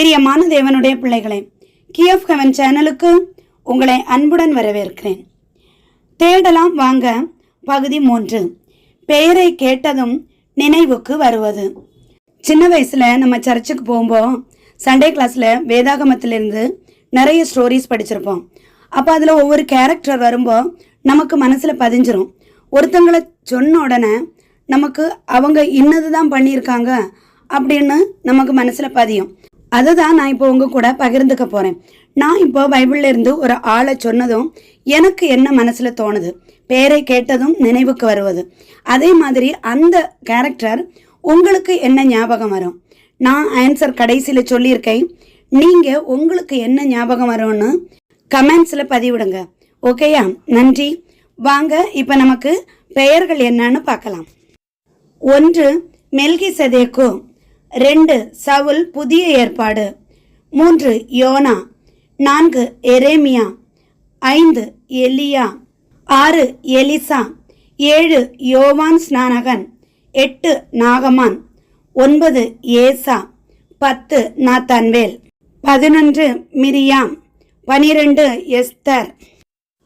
பிரியமான தேவனுடைய பிள்ளைகளே கி ஆஃப் ஹெவன் சேனலுக்கு உங்களை அன்புடன் வரவேற்கிறேன். தேடலாம் வாங்க பகுதி மூன்று. பெயரை கேட்டதும் நினைவுக்கு வருவது. சின்ன வயசில் நம்ம சர்ச்சுக்கு போகும்போது சண்டே கிளாஸில் வேதாகமத்திலிருந்து நிறைய ஸ்டோரிஸ் படிச்சிருப்போம். அப்போ அதில் ஒவ்வொரு கேரக்டர் வரும்போ நமக்கு மனசில் பதிஞ்சிரும். ஒருத்தங்களை சொன்ன உடனே நமக்கு அவங்க இன்னது தான் பண்ணியிருக்காங்க அப்படின்னு நமக்கு மனசில் பதியும். அதை தான் நான் இப்போ உங்கள் கூட பகிர்ந்துக்க போகிறேன் நான் இப்போ பைபிள்ல இருந்து ஒரு ஆளை சொன்னதும் எனக்கு என்ன மனசில் தோணுது? பேரை கேட்டதும் நினைவுக்கு வருவது. அதே மாதிரி அந்த கேரக்டர் உங்களுக்கு என்ன ஞாபகம் வரும்? நான் ஆன்சர் கடைசியில் சொல்லியிருக்கேன். நீங்கள் உங்களுக்கு என்ன ஞாபகம் வரும்னு கமெண்ட்ஸில் பதிவிடுங்க. ஓகேயா நன்றி. வாங்க இப்போ நமக்கு பெயர்கள் என்னன்னு பார்க்கலாம். ஒன்று மெல்கி சதேக்கோ ரெண்டு சவுல் புதிய ஏற்பாடு. மூன்று யோனா. நான்கு எரேமியா. ஐந்து எலியா. ஆறு எலிசா. ஏழு யோவான் ஸ்நானகன். எட்டு நாகமான். ஒன்பது ஏசா. பத்து நாத்தான்வேல். பதினொன்று மிரியாம். பனிரெண்டு எஸ்தர்.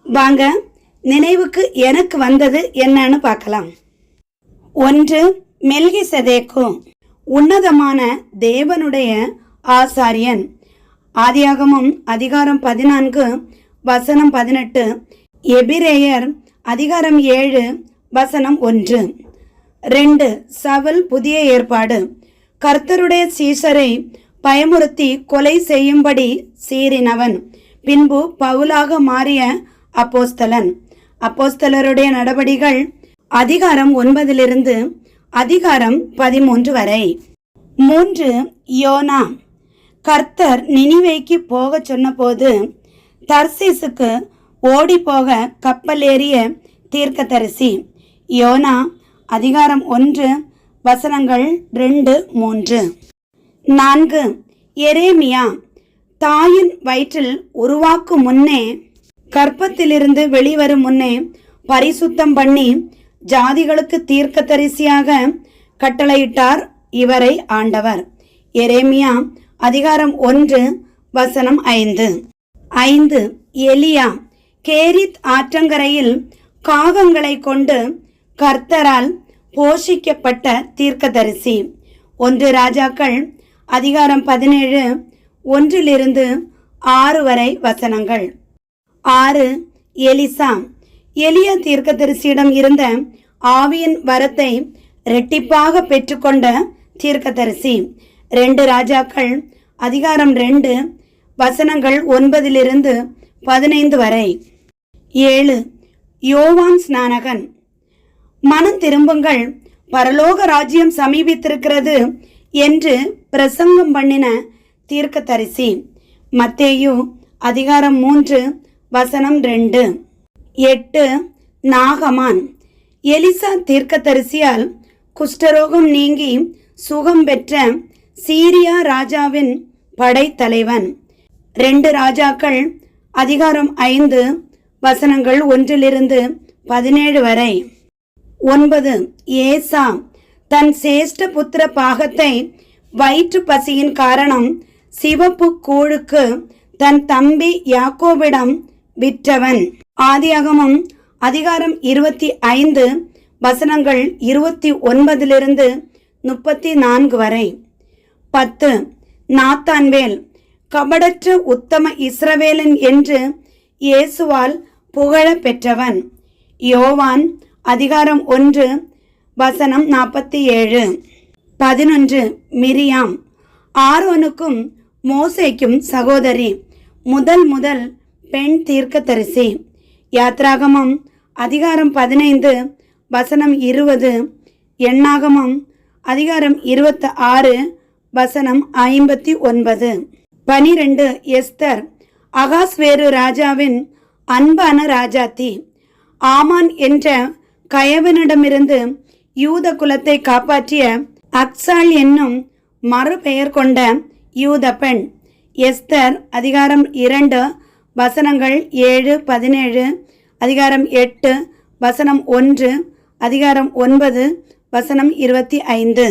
வாங்க நினைவுக்கு எனக்கு வந்தது என்னன்னு பார்க்கலாம். ஒன்று மெல்கி சதேக்கும் உன்னதமான தேவனுடைய ஆசாரியன். ஆதியாகமும் அதிகாரம் பதினான்கு வசனம் பதினெட்டு எபிரேயர் அதிகாரம் ஏழு வசனம் ஒன்று. ரெண்டு சவல் புதிய ஏற்பாடு. கர்த்தருடைய சீசரை பயமுறுத்தி கொலை செய்யும்படி சீறினவன். பின்பு பவுலாக மாறிய அப்போஸ்தலன். அப்போஸ்தலருடைய நடவடிகள் அதிகாரம் ஒன்பதிலிருந்து அதிகாரம் பதிமூன்று வரை. மூன்று யோனா. கர்த்தர் நினிவேக்கு போகச் சொன்னபோது தர்சீசுக்கு ஓடி போக கப்பலேறிய தீர்க்கதரிசி யோனா அதிகாரம் ஒன்று வசனங்கள் ரெண்டு மூன்று. நான்கு எரேமியா தாயின் வயிற்றில் உருவாக்கும் முன்னே கற்பத்திலிருந்து வெளிவரும் முன்னே பரிசுத்தம் பண்ணி ஜாதிகளுக்கு தீர்க்கதரிசியாக கட்டளையிட்டார் இவரை ஆண்டவர். எரேமியா அதிகாரம் ஒன்று வசனம் ஐந்து. ஐந்து. எலியா கேரித் ஆற்றங்கரையில் காகங்களை கொண்டு கர்த்தரால் போஷிக்கப்பட்ட தீர்க்கதரிசி. ஒன்று ராஜாக்கள் அதிகாரம் பதினேழு ஒன்றிலிருந்து ஆறு வரை வசனங்கள். ஆறு. எலிசா எளிய தீர்க்கதரிசியிடம் இருந்த ஆவியின் வரத்தை ரெட்டிப்பாக பெற்றுக்கொண்ட தீர்க்கதரிசி. ரெண்டு ராஜாக்கள் அதிகாரம் ரெண்டு வசனங்கள் ஒன்பதிலிருந்து பதினைந்து வரை. ஏழு யோவான் ஸ்நானகன். மனம் திரும்புங்கள் பரலோக ராஜ்யம் சமீபித்திருக்கிறது என்று பிரசங்கம் பண்ணின தீர்க்கதரிசி. மத்தேயு அதிகாரம் மூன்று வசனம் ரெண்டு. எட்டு நாகமான். எலிசா தீர்க்கதரிசியால் குஷ்டரோகம் நீங்கி சுகம் பெற்ற சீரியா ராஜாவின் படைத்தலைவன். ரெண்டு ராஜாக்கள் அதிகாரம் ஐந்து வசனங்கள் ஒன்றிலிருந்து பதினேழு வரை. ஒன்பது ஏசா தன் சேஷ்ட புத்திர பாகத்தை வயிற்று பசியின் காரணம் சிவப்பு கூழுக்கு தன் தம்பி யாக்கோவிடம் விற்றவன். ஆதியாகமம் அதிகாரம் இருபத்தி ஐந்து வசனங்கள் இருபத்தி ஒன்பதிலிருந்து முப்பத்தி நான்கு வரை. பத்து. நாத்தான்வேல் கபடற்ற உத்தம இஸ்ரவேலன் என்று இயேசுவால் புகழ பெற்றவன். யோவான் அதிகாரம் ஒன்று வசனம் நாற்பத்தி ஏழு. பதினொன்று. மிரியாம் ஆரோனுக்கும் மோசேக்கும் சகோதரி முதல் முதல் பெண் தீர்க்கதரிசி. யாத்ராகமம் அதிகாரம் பதினைந்து வசனம் இருபது எண்ணாகமம் அதிகாரம் இருபத்தி ஆறு வசனம் ஐம்பத்தி ஒன்பது. பனிரெண்டு எஸ்தர் அகாஸ்வேரு ராஜாவின் அன்பான ராஜாத்தி. ஆமான் என்ற கயவனிடமிருந்து யூத குலத்தை காப்பாற்றிய அக்சால் என்னும் மறுபெயர் கொண்ட யூத பெண். எஸ்தர் அதிகாரம் இரண்டு வசனங்கள் ஏழு பதினேழு அதிகாரம் எட்டு வசனம் ஒன்று அதிகாரம் ஒன்பது வசனம் இருபத்தி ஐந்து.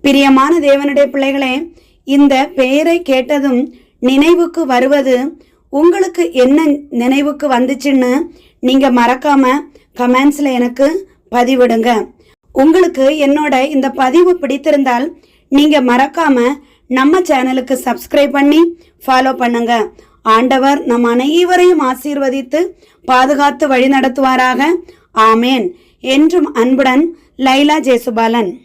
பிரியமான தேவனுடைய பிள்ளைகளே இந்த பெயரை கேட்டதும் நினைவுக்கு வருவது உங்களுக்கு என்ன நினைவுக்கு வந்துச்சுன்னு நீங்கள் மறக்காம கமெண்ட்ஸில் எனக்கு பதிவிடுங்க. உங்களுக்கு என்னோட இந்த பதிவு பிடித்திருந்தால் நீங்கள் மறக்காம நம்ம சேனலுக்கு சப்ஸ்கிரைப் பண்ணி ஃபாலோ பண்ணுங்கள் ஆண்டவர் நம் அனைவரையும் ஆசீர்வதித்து பாதுகாத்து வழிநடத்துவாராக. ஆமேன். என்றும் அன்புடன் லைலா ஜேசுபாலன்.